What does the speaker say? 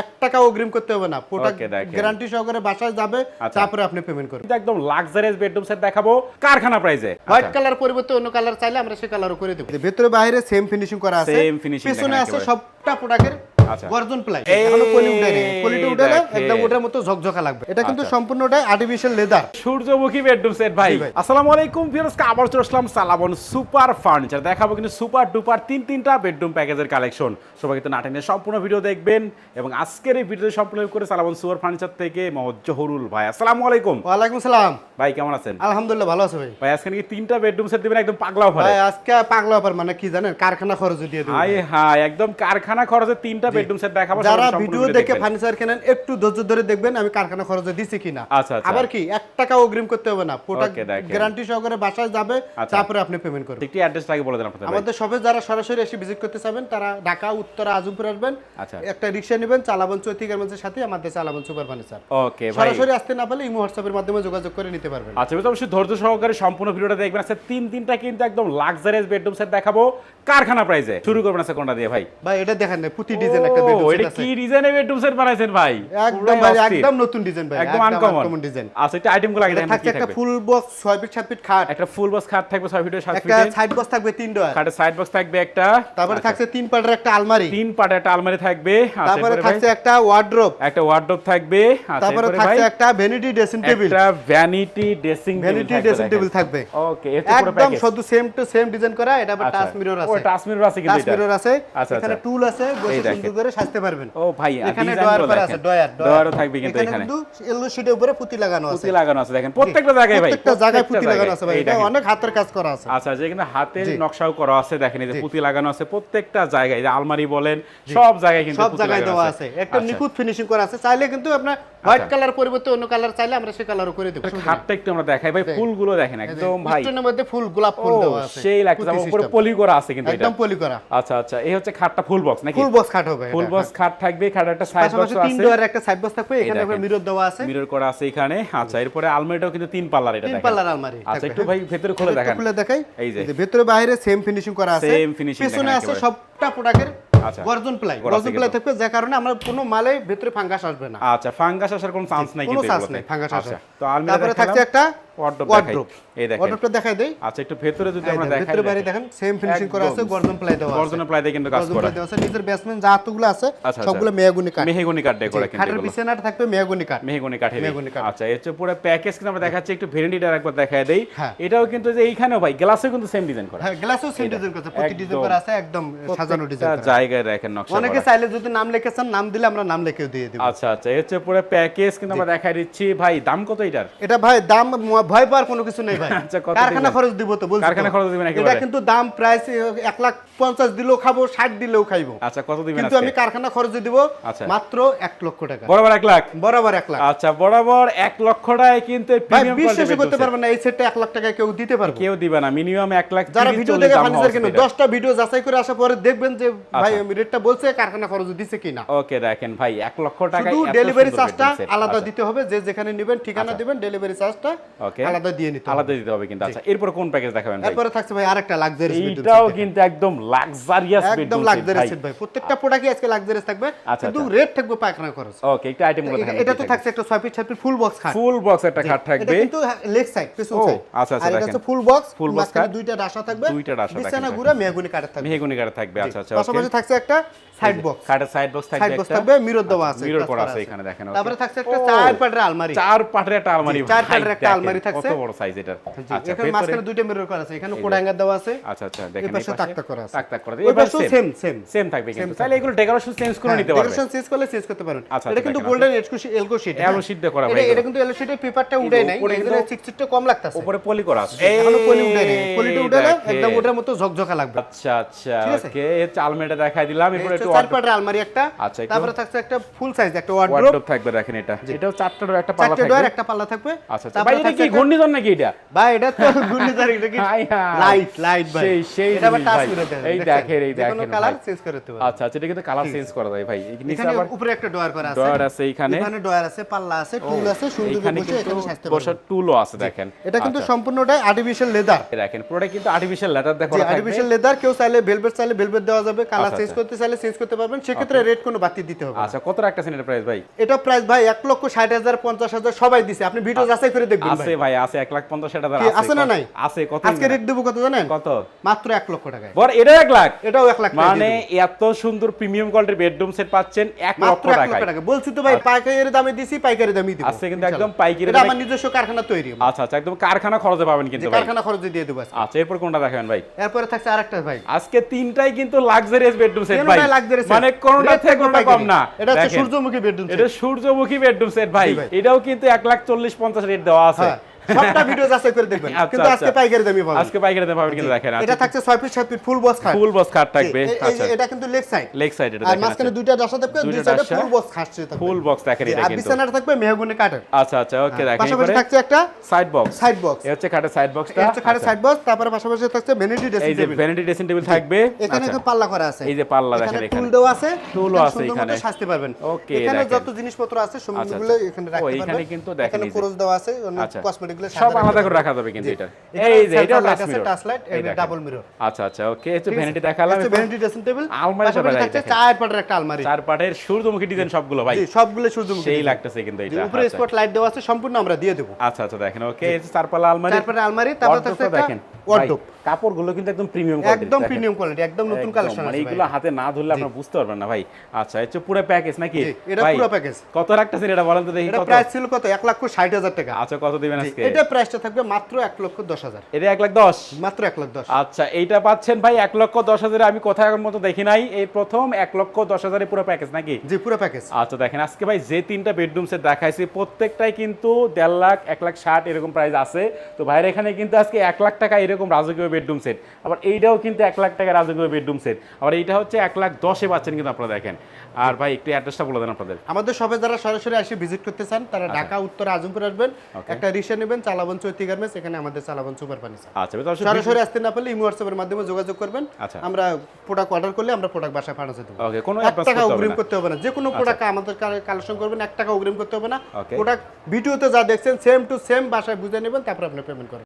এক টাকা অগ্রিম করতে হবে না। প্রোডাক্ট গ্যারান্টি সহকারে বাসায় যাবে আচ্ছা। তারপরে আপনি পেমেন্ট করবেন। একদম লাক্সারিয়াস বেডরুম সেট দেখাবো কারখানা প্রাইসে হোয়াইট কালার পরিবর্তে অন্য কালার চাইলে আমরা সেই কালারও করে দেবো। ভেতরে বাইরে সেম ফিনিশিং করা আছে। সেম ফিনিশিং পিছনে আছে সবটা প্রোডাক্টের। গর্জন প্লাই। এখনও পলি উঠে নেই। পলিটা উঠে না একদম ওটার মতো ঝকঝকা লাগবে। এটা কিন্তু আচ্ছা। সম্পূর্ণটাই আর্টিফিশিয়াল লেদার সূর্যমুখী বেডরুম সেট ভাই। আসসালামু আলাইকুম আবার চলে আসলাম সালাবন সুপার ফার্নিচার দেখাবো কিন্তু সুপার ডুপার তিন তিনটা বেডরুম প্যাকেজের কালেকশন সবাই কিন্তু নাটেনের সম্পূর্ণ ভিডিও দেখবেন। এবং আজকের এই ভিডিও সম্পূর্ণ করে সালাবন সুপার ফার্নিচার থেকে মোহাম্মদ জহুরুল ভাই। আসসালামু আলাইকুম। ওয়ালাইকুম সালাম। ভাই কেমন আছেন? আলহামদুলিল্লাহ ভালো আছে ভাই। ভাই আজকে নাকি তিনটা বেডরুম সেট দিবেন একদম পাগলা ভাই ভাই আজকে পাগলা ব্যাপার মানে কি জানেন? কারখানা খরচ দিয়ে দেবো হাই হাই একদম কারখানা খরচে তিনটা বেডরুম সেট দেখাবো যারা ভিডিও দেখে ফার্নিচার কেনেন একটু ধৈর্য ধরে দেখবেন আমি কারখানা খরচে দিছি কিনা। আচ্ছা, আচ্ছা। আবার কি এক টাকা অগ্রিম করতে হবে না। প্রোডাক্ট গ্যারান্টি সহকারে বাসায় যাবে আচ্ছা। তারপরে আপনি পেমেন্ট করবেন। একটি অ্যাড্রেসটা আগে বলে দেন আপনাদের আমাদের শপে যারা সরাসরি এসে ভিজিট করতে চাবেন তারা ঢাকা উত্তরা আজমপুর আসবেন। একটা রিক্সা নেবেন চালাবন চৈতি গার্মেন্টসের সাথে আমাদের চালাবন সুপার ফার্নিচার ওকে ভাই। সরাসরি আসতে না পারলে ইমো হোয়াটসঅ্যাপের মাধ্যমে যোগাযোগ করে নিতে পারবেন। আচ্ছা অবশ্যই ধৈর্য সহকারে সম্পূর্ণ ভিডিওটা দেখবেন। তিন তিনটা কিন্তু একদম লাক্সারিয়াস বেডরুম সেট দেখাবো। কারখানা প্রাইসে শুরু করবেন কোনটা দিয়ে ভাই? ভাই এটা দেখেন না পুতি ডিজাইন একটা বেডরুম এটা আছে। কি ডিজাইনের বেডরুম সেট বানাইছেন ভাই? একদম ভাই একদম নতুন ডিজাইন ভাই একদম আনকমন ডিজাইন আচ্ছা এটা আইটেমগুলো আগে দেখেন থাকছে একটা ফুল বক্স 6 ফিট 7 ফিট খাট। একটা ফুল বক্স খাট থাকবে 6 ফিটের 7 একটা সাইড বক্স থাকবে তিন ডোর। খাটের সাইড বক্স থাকবে একটা। তারপরে আচ্ছা, থাকছে তিন পাটের একটা আলমারি। তিন পাটে একটা আলমারি থাকবে। আচ্ছা তারপরে থাকছে একটা ওয়ার্ড্রোব একটা ওয়ার্ডরোব থাকবে। আচ্ছা তারপরে থাকছে একটা ভ্যানিটি ড্রেসিং টেবিল একটা vanity dressing vanity dressing table থাকবে। ওকে একদম শুধু সেম টু সেম ডিজাইন করা এটা আবার টাচ মিরর ও আছে। টাচ মিরর আছে কিন্তু টাচ মিরর আছে। আচ্ছা, এখানে আচ্ছা। টুল আছে বসে সুন্দর করে সাজতে পারবেন। ও ভাই এখানে ডয়ার করা আছে ডয়ার ডয়ারও থাকবে কিন্তু এখানে কিন্তু এলো শিটের উপরে পুঁতি লাগানো আছে। পুঁতি লাগানো আছে দেখেন। প্রত্যেকটা জায়গায় ভাই প্রত্যেকটা জায়গায় পুঁতি লাগানো আছে ভাই। এটা অনেক হাতের কাজ করা আছে। আচ্ছা যে কিন্তু হাতের নকশাও করা আছে দেখেন এই যে। পুঁতি লাগানো আছে। প্রত্যেকটা জায়গায় যে আলমারি বলেন সব জায়গায় কিন্তু সব জায়গায় দেওয়া আছে। একটা আচ্ছা। নিখুঁত ফিনিশিং করা আছে। চাইলে কিন্তু আপনার হোয়াইট আচ্ছা। কালার পরিবর্তে অন্য কালার চাইলে আমরা সেই কালারও করে দেবো। খাটটা একটু আমরা দেখাই। ভাই ফুলগুলো দেখেন একদম ভাই। স্টোনের মধ্যে ফুল গোলাপ ফুল দেওয়া আছে। সেই লাগছে। উপরে পলি করা আছে কিন্তু এটা। একদম পলি করা। আচ্ছা আচ্ছা। এই হচ্ছে খাটটা ফুল বক্স নাকি? ফুল বক্স খাট হবে। ফুল বক্স খাট থাকবে খাটের একটা সাইড বক্স পাশাপাশি তিন আছে। একটা সাইড বক্স থাকবে এখানে। আবার মিরর দেওয়া আছে। মিরর করা আছে এখানে। আচ্ছা এরপরে আলমারিটাও কিন্তু তিন পাল্লার এটা তিন পাল্লার আলমারি আচ্ছা একটু হ্যাঁ। ভাই ভেতরে খুলে দেখেন। খুলে দেখাই। এই যে। ভেতরে বাইরে সেম ফিনিশিং করা আছে। Same finishing পিছনে আছে সবটা প্রোডাক্টের আচ্ছা। গর্জন প্লাই গর্জন প্লাই থাকবে কারণে আমরা কোনো মালে ভেতরে ফাঙ্গাস আসবে না। আচ্ছা ফাঙ্গাস আসার কোনো চান্স নাই কোনো চান্স এগুলোতে। ফাঙ্গাস আচ্ছা আসার। তো আলমিরা তারপরে থাকছে একটা ওয়ার্ডরোব এই দেখেন। ওয়ার্ডরোবটা দেখাই দেই। আচ্ছা একটু ভেতরে যদি আমরা দেখাই ভেতরে বাইরে দেখেন সেম ফিনিশিং করা আছে গর্জন প্লাই দেওয়া আছে। গর্জনের প্লাই দিয়ে কিন্তু কাজ করা। আছে নিচের বেসমেন্ট যা আছে আচ্ছা, সবগুলো মেয়াগুনি কাঠ। মেহগনি কাঠ দিয়ে করা কিন্তু খাটের এগুলো। থাকবে মেয়াগুনি কাঠ। মেহগনি কাঠের মেহগনি কাঠ। আচ্ছা এর পুরো প্যাকেজ কিন্তু আমরা দেখাচ্ছি একটু ভেরিয়েন্টিটা একবার দেখায় দেই। হ্যাঁ। এটাও কিন্তু যে এইখানেও ভাই গ্লাসেও কিন্তু সেম ডিজাইন করা। হ্যাঁ গ্লাসও সেম ডিজাইন করা আছে প্রতি ডিজাইন একদম। করা আছে একদম সাজানো ডিজাইন জায়গায় নকশা অনেকে চাইলে যদি নাম লিখেছেন নাম দিলে আমরা নাম লিখেও দিয়ে দিব। আচ্ছা আচ্ছা এর পুরো প্যাকেজ কিন্তু আমরা দেখাই দিচ্ছি। ভাই দাম কত এটার? এটা ভাই দাম ভয় পাওয়ার কোনো কিছু নেই ভাই। আচ্ছা, কারখানা খরচ দিব তো বলছি কারখানা খরচ দিবেন এটা কিন্তু দাম প্রাইস এক লাখ পঞ্চাশ দিলেও খাব ষাট দিলেও খাইবো। আচ্ছা কত দিবেন কিন্তু আমি কারখানা খরচ দিব আচ্ছা। মাত্র এক লক্ষ টাকা। বরাবর এক লাখ? বরাবর এক লাখ। আচ্ছা বরাবর এক লক্ষ টাকায় কিন্তু প্রিমিয়াম বিশ্বাসই করতে পারবেন না এই সেটটা এক লাখ টাকায় কেউ দিতে পারবে। কেউ দিবে না মিনিমাম এক লাখ যারা ভিডিও 40 দেখে ফার্নিচার কিনে উচিত। দশটা ভিডিও যাচাই করে আসার পরে দেখবেন যে ভাই আচ্ছা। আমি রেটটা বলছে কারখানা খরচ দিছে কিনা। ওকে দেখেন ভাই এক লক্ষ টাকা শুধু ডেলিভারি চার্জটা আলাদা দিতে হবে যে যেখানে নেবেন ঠিকানা দিবেন ডেলিভারি চার্জটা আচ্ছা। ওকে? আলাদা দিয়ে নিতে আলাদা দিতে হবে কিন্তু। আচ্ছা এরপর কোন প্যাকেজ দেখাবেন এরপরে থাকছে ভাই আরেকটা লাক্সারি এইটাও কিন্তু একদম লাক্সারিয়াস একদম লাক্সারি সেট ভাই। প্রত্যেকটা প্রোডাক্টই আজকে লাক্সারিয়াস থাকবে। আচ্ছা, কিন্তু আচ্ছা। রেট থাকবে পায়খানা খরচ। ওকে একটা আইটেমগুলো দেখেন। এটা তো থাকছে একটা 6 ফিট 6 ফিট ফুল বক্স খাট। ফুল বক্স একটা খাট এটা থাকবে। কিন্তু লেগ সাইড পিছন সাইড আচ্ছা, আচ্ছা, আর এটা ফুল বক্স ফুল বক্স খাট। দুইটা ডাসা থাকবে। দুইটা ডাসা দেখেন, বিছানা গুড়া মেহগুনি কাঠের থাকবে। মেহগনি কাঠ থাকবে। আচ্ছা আচ্ছা পাশাপাশি থাকছে একটা সাইড বক্স খাটের সাইড বক্স থাকবে সাইড বক্স থাকবে মিরর দেওয়া আছে। মিরর করা আছে এখানে দেখেন। তারপরে থাকছে একটা চার পাটের আলমারি। চার পাটের একটা আলমারি চার পাটের একটা দেখেন, আলমারি থাকছে। কত বড় সাইজ এটা আচ্ছা এখানে মাঝখানে দুইটা মিরর করা আছে এখানে কোড হ্যাঙ্গার দেওয়া আছে আচ্ছা আচ্ছা এই পাশে তাক তাক করা আছে। তাক তাক করা আছে এবার পাশেও সেম সেম সেম থাকবে কিন্তু। তাহলে এগুলো ডেকোরেশন চেঞ্জ করে নিতে পারবে। ডেকোরেশন চেঞ্জ করলে চেঞ্জ করতে আচ্ছা, এটা আচ্ছা, কিন্তু গোল্ডেন এলকো শীট Yellow sheet দিয়ে করা ভাই এটা কিন্তু এলকো শীটের পেপারটা উঠে নাই এখানে চিকচিকটা কম লাগতাছে। উপরে পলি করা আছে। এখনও পলি উঠে নাই পলিটা না একদম ওটার মতো ঝকঝকা লাগবে। আচ্ছা আচ্ছা? ওকে এই চালমেটা দেখাই দিলাম। এরপর একটু চার পাটের আলমারি একটা। আচ্ছা, তারপরে থাকছে একটা ফুল সাইজ একটা ওয়ার্ড্রোব থাকবে দেখেন এটা। এটাও চারটার একটা পাল্লা থাকবে। একটা পাল্লা থাকবে। আচ্ছা আচ্ছা। ভাই এটা কি ঘূর্ণিঝড় নাকি এটা? ভাই এটা তো ঘূর্ণিঝড় এটা কি। লাইট লাইট ভাই। সেই সেই এটা আবার টাচ করে দেন এই দেখেন এই দেখেন কালার চেঞ্জ করে দিতে পারবেন আচ্ছা আচ্ছা এটা কিন্তু কালার চেঞ্জ করা যায় ভাই। নিচে আবার উপরে একটা ডয়ার করা আছে। ডয়ার আছে এইখানে এখানে ডয়ার আছে পাল্লা আছে টুল আছে সুন্দর এখানে কিন্তু বসার টুলও আছে দেখেন। এটা কিন্তু আচ্ছা, সম্পূর্ণটাই আর্টিফিশিয়াল লেদার দেখেন পুরোটা কিন্তু আর্টিফিশিয়াল লেদার দেখো আর্টিফিশিয়াল লেদার কেউ চাইলে ভেলভেট চাইলে ভেলভেট দেওয়া যাবে কালার আচ্ছা, চেঞ্জ আচ্ছা। করতে চাইলে চেঞ্জ করতে পারবেন। সেক্ষেত্রে রেট কোনো বাতি দিতে হবে। আচ্ছা কত রাখতেছেন এটা প্রাইস ভাই? এটা প্রাইস ভাই এক লক্ষ ষাট হাজার পঞ্চাশ হাজার সবাই দিছে। আপনি ভিডিও যাচাই করে দেখবেন ভাই আছে এক লাখ পঞ্চাশ হাজার আছে না নাই? আছে কত আজকে রেট দেবো কত জানেন? কত? মাত্র এক লক্ষ টাকায়। বর এটা এক লাখ? এটাও এক লাখ মানে এত সুন্দর প্রিমিয়াম কোয়ালিটির বেডরুম সেট পাচ্ছেন এক লক্ষ টাকায়। বলছি তো ভাই পাইকারি দামে দিছি পাইকারি দামই দিব। আজকে কিন্তু একদম পাইকারি দামে- আমার নিজস্ব কারখানা তৈরি। আচ্ছা আচ্ছা একদম কারখানা খরচে পাবেন কিন্তু ভাই। কারখানা খরচে দিয়ে দেবো আচ্ছা এরপর কোনটা দেখাবেন ভাই? এরপরে থাকছে আরেকটা ভাই। আজকে তিনটাই কিন্তু লাক্সারিয়াস বেডরুম সেট ভাই। মানে কোনটা থেকে কোনটা কম না। এটা হচ্ছে সূর্যমুখী বেডরুম এটা সূর্যমুখী বেডরুম সেট ভাই। এটাও কিন্তু এক লাখ চল্লিশ পঞ্চাশ রেট দেওয়া আছে। হ্যাঁ। সবটা ভিডিও যাচাই করে দেখবেন। আচ্ছা, কিন্তু আচ্ছা। আজকে পাইকারি দামই পাবেন। আজকে পাইকারি দামে পাবেন কিন্তু দেখেন এটা থাকছে 6 ফিট 7 ফিট ফুল বক্স খাট। ফুল বক্স কাট থাকবে এই- এই- আচ্ছা। এটা কিন্তু লেগ সাইড লেগ সাইড এটা আর মাঝখানে দুইটা ডাসা থাকবে দুই সাইডে ফুল বক্স খাটছে থাকবে ফুল বক্স দেখেন এটা আর কিন্তু। বিছানাটা থাকবে মেহগনি কাঠের। আচ্ছা আচ্ছা ওকে দেখেন পাশাপাশি থাকছে একটা সাইড বক্স সাইড বক্স এই হচ্ছে খাটের সাইড বক্সটা এটা হচ্ছে খাটের সাইড বক্স তারপরে পাশাপাশি থাকছে ভ্যানিটি এই ড্রেসিং যে টেবিল ভ্যানিটি ড্রেসিং টেবিল থাকবে। এখানে আচ্ছা। একটা পাল্লা করা আছে। এই যে পাল্লা দেখেন এখানে টুল আছে। এখানে আছে এখানে। সাজতে পারবেন। ওকে, এখানে যত জিনিসপত্র আছে সবগুলো আচ্ছা। এখানে রাখতে এখানে কিন্তু দেখেন এখানে এই যে। ক্রস দেওয়া আছে অন্য আচ্ছা। কসমেটিকগুলো সব আলাদা করে রাখা যাবে কিন্তু এটা। এই যে এটা টাচ লাইট এটা ডাবল মিরর আচ্ছা আচ্ছা ওকে এই তো ভ্যানিটি দেখালাম হচ্ছে ভ্যানিটি ড্রেসিং টেবিল আলমারি সব আছে চার পাটের একটা আলমারি। চার পাটের সূর্যমুখী ডিজাইন সবগুলো ভাই। সবগুলো সূর্যমুখী সেই লাগতেছে কিন্তু এটা। উপরে আচ্ছা। স্পট লাইট দেওয়া আছে সম্পূর্ণ আমরা দিয়ে দেবো। আচ্ছা আচ্ছা দেখেন ওকে এই যে চারপালা আলমারি। চার পাটের আলমারি তারপর থাকছে দেখেন। ওয়ার্ডরোব কাপড়গুলো কিন্তু একদম প্রিমিয়াম একদম প্রিমিয়াম কোয়ালিটি একদম নতুন কালেকশন মানে আছে এইগুলো হাতে না ধরলে আপনারা বুঝতে পারবেন না ভাই। আচ্ছা এটা পুরো প্যাকেজ নাকি? এটা পুরো package। কত রাখতেছেন এটা বলেন তো দেখি কত? প্রাইস ছিল কত? এক লক্ষ ষাট হাজার টাকা। আচ্ছা কত দিবেন আজকে? এটা প্রাইসটা থাকবে মাত্র এক লক্ষ দশ হাজার। এটা এক লাখ দশ? মাত্র এক লক্ষ দশ। আচ্ছা এইটা পাচ্ছেন ভাই এক লক্ষ দশ হাজারে আমি কোথায় এখন মতো দেখি নাই। এই প্রথম এক লক্ষ দশ হাজারে পুরো প্যাকেজ নাকি? জি পুরো প্যাকেজ আচ্ছা দেখেন আজকে ভাই যে তিনটা বেডরুম সেট দেখাইছি প্রত্যেকটাই কিন্তু দেড় লাখ এক লাখ ষাট এরকম প্রাইস আছে। তো ভাইয়ের এখানে কিন্তু আজকে এক লাখ টাকা এরকম রাজকীয় বেডরুম সেট আবার এইটাও কিন্তু এক লাখ টাকা রাজকীয় বেডরুম সেট আবার এইটা হচ্ছে এক লাখ দশে পাচ্ছেন কিন্তু আপনারা দেখেন। আর ভাই একটু অ্যাড্রেসটা বলে দেন আপনাদের। আমাদের শপে যারা সরাসরি এসে ভিজিট করতে চান তারা ঢাকা উত্তর আজমপুর আসবেন। একটা রিক্সা নেবেন চালাবন চৈতি গার্মেন্টস এখানে আমাদের চালাবন সুপার ফার্নিচার আচ্ছা সরাসরি আসতে না পারলে ইমো হোয়াটসঅ্যাপের মাধ্যমে যোগাযোগ করবেন। আচ্ছা। আমরা প্রোডাক্ট অর্ডার করলে আমরা প্রোডাক্ট বাসায় পাঠাতে দেবো ওকে কোনো এক টাকা অগ্রিম করতে হবে না। যে কোনো প্রোডাক্ট আমাদের কালেকশন করবেন এক টাকা অগ্রিম করতে হবে না। প্রোডাক্ট ভিডিওতে যা দেখছেন সেম টু সেম বাসায় বুঝে নেবেন তারপর আপনি পেমেন্ট করেন